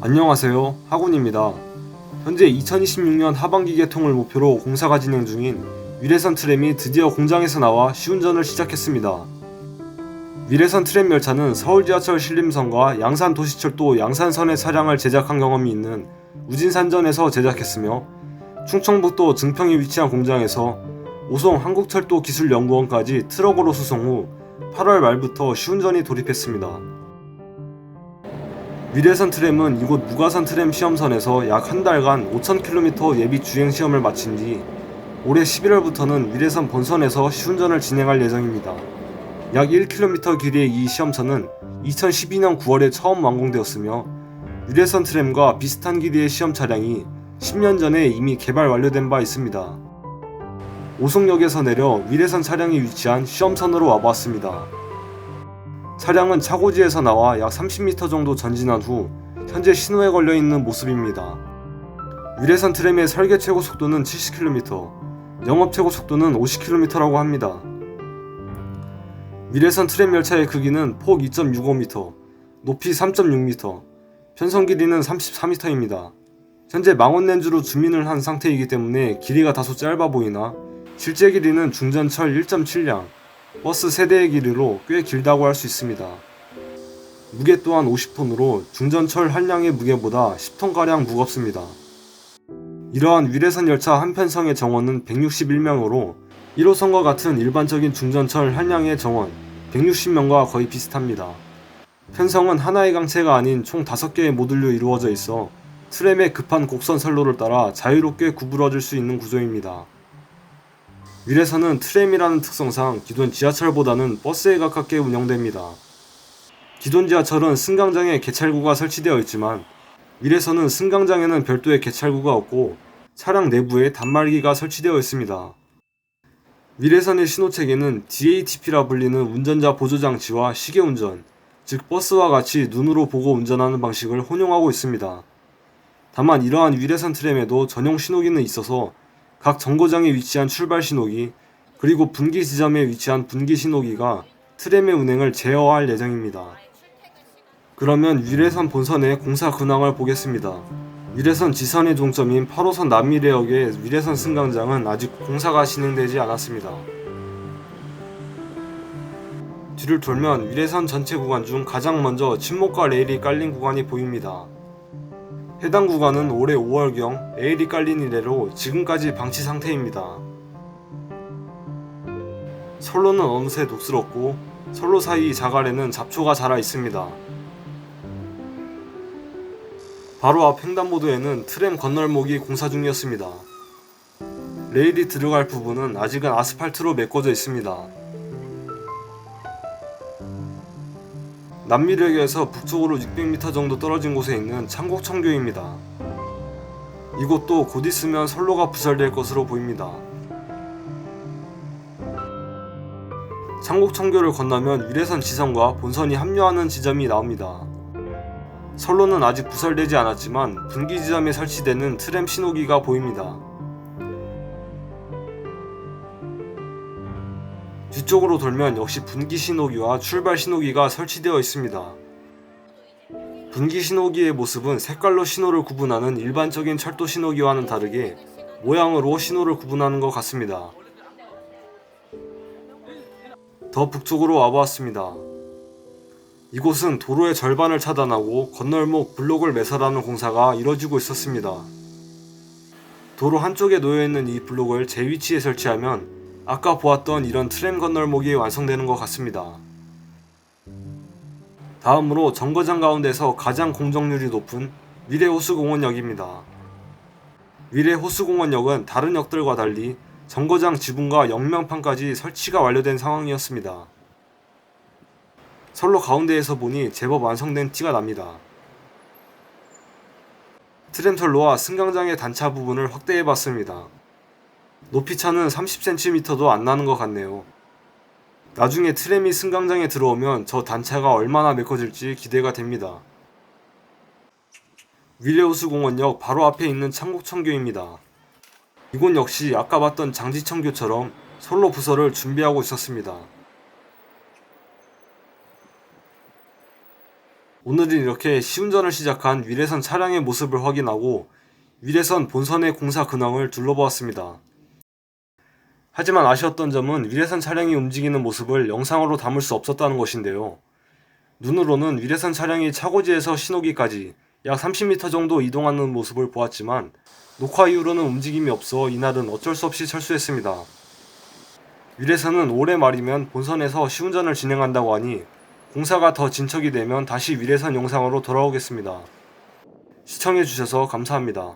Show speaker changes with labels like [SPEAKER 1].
[SPEAKER 1] 안녕하세요. 하군입니다. 현재 2026년 하반기 개통을 목표로 공사가 진행 중인 위례선 트램이 드디어 공장에서 나와 시운전을 시작했습니다. 위례선 트램 열차는 서울 지하철 신림선과 양산 도시철도 양산선의 차량을 제작한 경험이 있는 우진산전에서 제작했으며 충청북도 증평에 위치한 공장에서 오송 한국철도 기술연구원까지 트럭으로 수송 후 8월 말부터 시운전이 돌입했습니다. 위례선 트램은 이곳 무가산 트램 시험선에서 약 한 달간 5,000km 예비 주행 시험을 마친 뒤 올해 11월부터는 위례선 본선에서 시운전을 진행할 예정입니다. 약 1km 길이의 이 시험선은 2012년 9월에 처음 완공되었으며 위례선 트램과 비슷한 길이의 시험 차량이 10년 전에 이미 개발 완료된 바 있습니다. 오송역에서 내려 위례선 차량이 위치한 시험선으로 와봤습니다. 차량은 차고지에서 나와 약 30m 정도 전진한 후 현재 신호에 걸려 있는 모습입니다. 위례선 트램의 설계 최고 속도는 70km, 영업 최고 속도는 50km라고 합니다. 위례선 트램 열차의 크기는 폭 2.65m, 높이 3.6m, 편성 길이는 34m입니다. 현재 망원 렌즈로 주민을 한 상태이기 때문에 길이가 다소 짧아 보이나 실제 길이는 중전철 1.7량, 버스 세대의 길이로 꽤 길다고 할 수 있습니다. 무게 또한 50톤으로 중전철 한 량의 무게보다 10톤가량 무겁습니다. 이러한 위례선 열차 한 편성의 정원은 161명으로 1호선과 같은 일반적인 중전철 한 량의 정원 160명과 거의 비슷합니다. 편성은 하나의 강체가 아닌 총 5개의 모듈로 이루어져 있어 트램의 급한 곡선 선로를 따라 자유롭게 구부러질 수 있는 구조입니다. 위례선은 트램이라는 특성상 기존 지하철보다는 버스에 가깝게 운영됩니다. 기존 지하철은 승강장에 개찰구가 설치되어 있지만 위례선은 승강장에는 별도의 개찰구가 없고 차량 내부에 단말기가 설치되어 있습니다. 위례선의 신호체계는 DATP라 불리는 운전자 보조장치와 시계운전, 즉 버스와 같이 눈으로 보고 운전하는 방식을 혼용하고 있습니다. 다만 이러한 위례선 트램에도 전용 신호기는 있어서 각 정거장에 위치한 출발 신호기 그리고 분기 지점에 위치한 분기 신호기가 트램의 운행을 제어할 예정입니다. 그러면 위례선 본선의 공사 근황을 보겠습니다. 위례선 지선의 종점인 8호선 남미래역의 위례선 승강장은 아직 공사가 진행되지 않았습니다. 뒤를 돌면 위례선 전체 구간 중 가장 먼저 침목과 레일이 깔린 구간이 보입니다. 해당 구간은 올해 5월경 레일이 깔린 이래로 지금까지 방치 상태입니다. 선로는 어느새 녹슬었고 선로 사이 자갈에는 잡초가 자라 있습니다. 바로 앞 횡단보도에는 트램 건널목이 공사 중이었습니다. 레일이 들어갈 부분은 아직은 아스팔트로 메꿔져 있습니다. 남미역에서 북쪽으로 600m 정도 떨어진 곳에 있는 창곡청교입니다. 이곳도 곧 있으면 선로가 부설될 것으로 보입니다. 창곡청교를 건너면 위례선 지선과 본선이 합류하는 지점이 나옵니다. 선로는 아직 부설되지 않았지만 분기 지점에 설치되는 트램 신호기가 보입니다. 뒤쪽으로 돌면 역시 분기 신호기와 출발 신호기가 설치되어 있습니다. 분기 신호기의 모습은 색깔로 신호를 구분하는 일반적인 철도 신호기와는 다르게 모양으로 신호를 구분하는 것 같습니다. 더 북쪽으로 와보았습니다. 이곳은 도로의 절반을 차단하고 건널목 블록을 매설하는 공사가 이뤄지고 있었습니다. 도로 한쪽에 놓여있는 이 블록을 제 위치에 설치하면 아까 보았던 이런 트램 건널목이 완성되는 것 같습니다. 다음으로 정거장 가운데서 가장 공정률이 높은 위례 호수공원역입니다. 위례 호수공원역은 다른 역들과 달리 정거장 지붕과 역명판까지 설치가 완료된 상황이었습니다. 선로 가운데에서 보니 제법 완성된 티가 납니다. 트램 선로와 승강장의 단차 부분을 확대해 봤습니다. 높이 차는 30cm도 안 나는 것 같네요. 나중에 트램이 승강장에 들어오면 저 단차가 얼마나 메꿔질지 기대가 됩니다. 위례호수 공원역 바로 앞에 있는 창곡청교입니다. 이곳 역시 아까 봤던 장지청교처럼 선로 부설을 준비하고 있었습니다. 오늘은 이렇게 시운전을 시작한 위례선 차량의 모습을 확인하고 위례선 본선의 공사 근황을 둘러보았습니다. 하지만 아쉬웠던 점은 위례선 차량이 움직이는 모습을 영상으로 담을 수 없었다는 것인데요. 눈으로는 위례선 차량이 차고지에서 신호기까지 약 30m 정도 이동하는 모습을 보았지만 녹화 이후로는 움직임이 없어 이날은 어쩔 수 없이 철수했습니다. 위례선은 올해 말이면 본선에서 시운전을 진행한다고 하니 공사가 더 진척이 되면 다시 위례선 영상으로 돌아오겠습니다. 시청해주셔서 감사합니다.